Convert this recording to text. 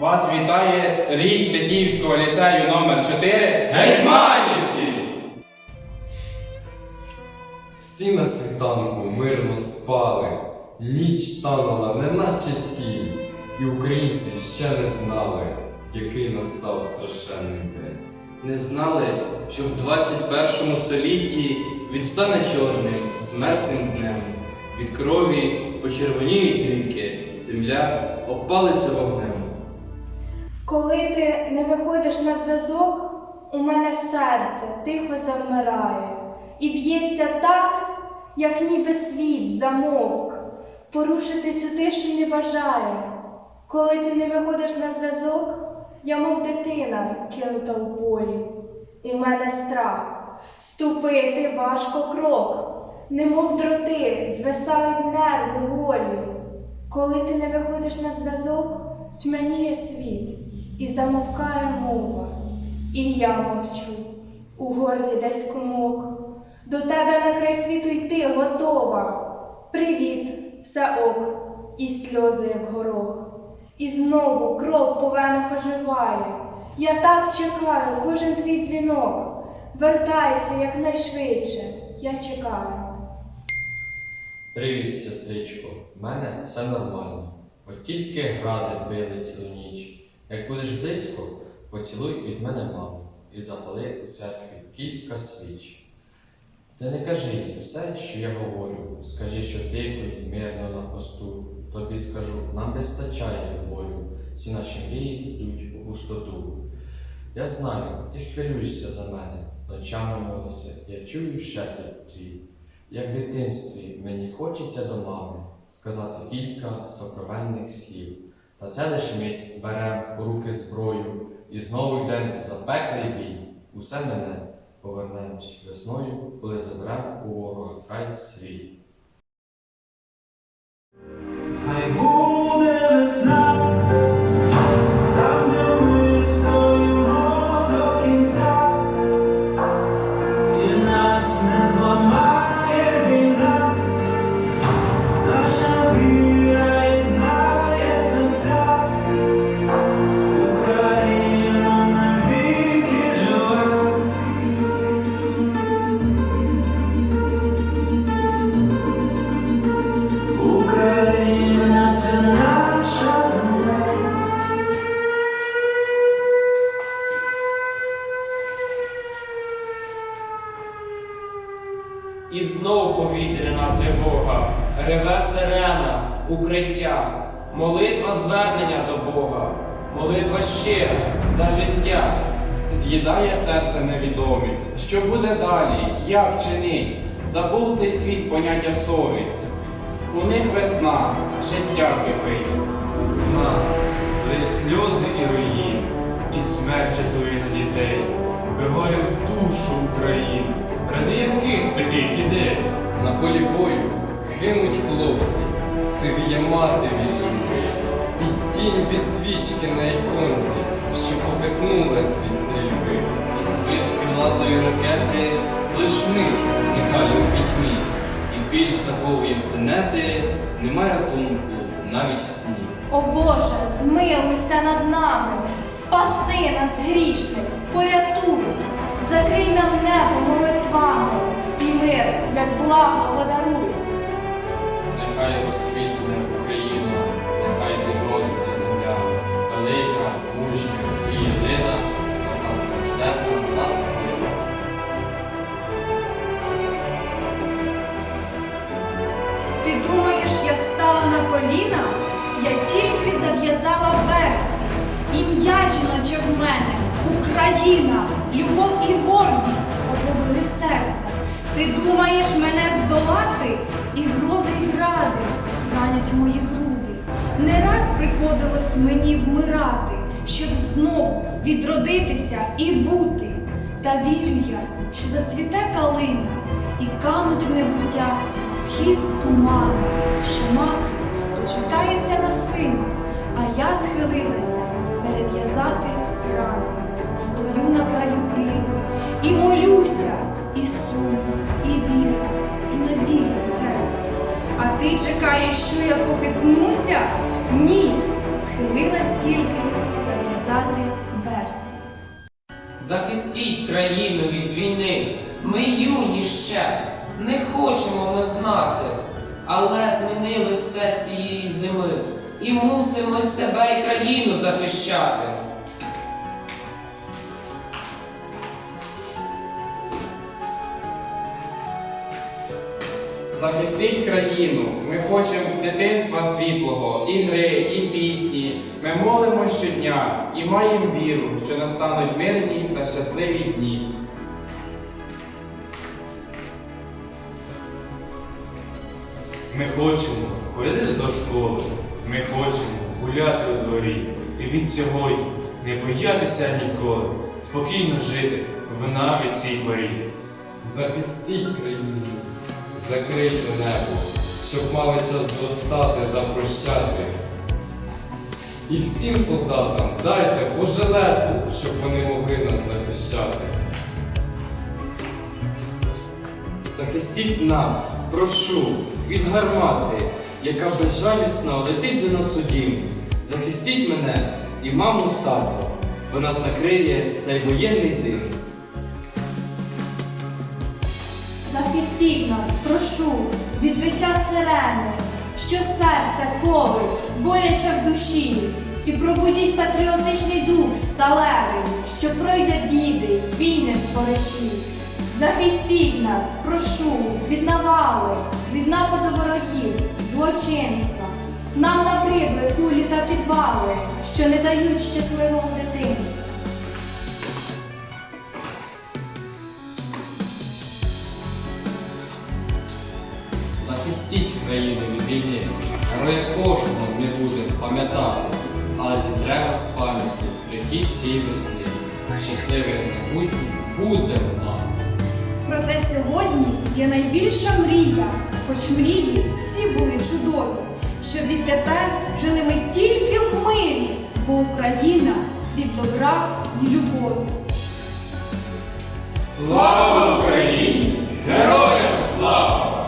Вас вітає рік Тетіївського ліцею номер 4 Гетьманівці! Всі на світанку мирно спали, ніч танула, неначе тінь, і українці ще не знали, який настав страшенний день. Не знали, що в 21 столітті він стане чорним, смертним днем. Від крові почервоніють ріки, земля опалиться вогнем. Коли ти не виходиш на зв'язок, у мене серце тихо завмирає і б'ється так, як ніби світ замовк. Порушити цю тишу не бажає. Коли ти не виходиш на зв'язок, я мов дитина кинута у полі. У мене страх, ступити важко крок, немов дроти, звисають нерви голі. Коли ти не виходиш на зв'язок, тьмяніє світ і замовкає мова. І я мовчу, у горлі десь комок. До тебе на край світу йти готова. Привіт, все ок, і сльози, як горох. І знову кров по венах оживає. Я так чекаю кожен твій дзвінок. Вертайся якнайшвидше, я чекаю. Привіт, сестричко, в мене все нормально. От тільки гради били цілу ніч. Як будеш близько, поцілуй від мене маму і запали у церкві кілька свіч. Ти не кажи їй все, що я говорю, скажи, що тихо і мирно на посту. Тобі скажу, нам вистачає болю, всі наші мрії йдуть у густоту. Я знаю, ти хвилюєшся за мене, ночами молишся, я чую шепіт твій. Як в дитинстві мені хочеться до мами сказати кілька сокровенних слів. Та це лиш мить берем у руки зброю і знову йдем за пеклий бій. Усе мене повернемось весною, коли заберем у ворога край свій. Сирена, укриття, молитва звернення до Бога, молитва щира за життя. З'їдає серце невідомість. Що буде далі? Як чинить? Забув цей світ поняття совість. У них весна, життя кипить. У нас лиш сльози і руїн, і смерть чатує на дітей, вбивають душу України. Ради яких таких ідей? На полі бою гинуть хлопці, сивіє мати від журби, під тінь від свічки на іконці, що похитнулась від стрільби. І свист крилатої ракети лиш мить зникає у пітьмі, і більш такого, як тенети, нема рятунку навіть в сні. О Боже, змилуйся над нами, спаси нас грішних, порятуй, закрий нам небо молитвами, і мир, як благо подаруй. Нехай розквітне Україна, нехай відродиться земля, велика, мужня і єдина, яка стражденна та сила. Ти думаєш, я стала на коліна? Я тільки зав'язала берці. Ім'я жіноче в мене Україна, любов і гордість оповили серце. Ти думаєш мене здолати, і грози й гради ранять мої груди. Не раз приходилось мені вмирати, щоб знову відродитися і бути. Та вірю я, що зацвіте калина і кануть в небуття схід туману, що мати дочекається на сина, а я схилилася перев'язати рану. Стою на краю брилу і молюся, я похитнуся? Ні, схилилась тільки зав'язати берці. Захистіть країну від війни. Ми юні ще, не хочемо ми знати. Але змінилось все цієї зими. І мусимо себе і країну захищати. Захистіть країну. Ми хочемо дитинства світлого, і гри, і пісні. Ми молимо щодня і маємо віру, що настануть мирні та щасливі дні. Ми хочемо ходити до школи, ми хочемо гуляти у дворі. І від сьогодні не боятися ніколи, спокійно жити в навіть цій порі. Захистіть країну, закрийте небо, щоб мали час зростати та прощати. І всім солдатам дайте по жилету, щоб вони могли нас захищати. Захистіть нас, прошу, від гармати, яка безжалісно летить до нас у дім. Захистіть мене і маму з татом, бо нас накриє цей воєнний дим. Захистіть нас, прошу, від виття сирени, що серце ковить, боляче в душі, і пробудіть патріотичний дух сталевий, що пройде біди, війни спориші. Захистіть нас, прошу, від навали, від нападу ворогів, злочинства. Нам набридли кулі та підвали, що не дають щасливого захистіть країни від війни. Героя кожного не будемо пам'ятати, але зітремо з пам'яті ріки цій весни. щасливе майбутнє будемо нам. Проте сьогодні є найбільша мрія, хоч мрії всі були чудові, щоб відтепер жили ми тільки в мирі, бо Україна світ добра і любові. Слава Україні! Героям слава!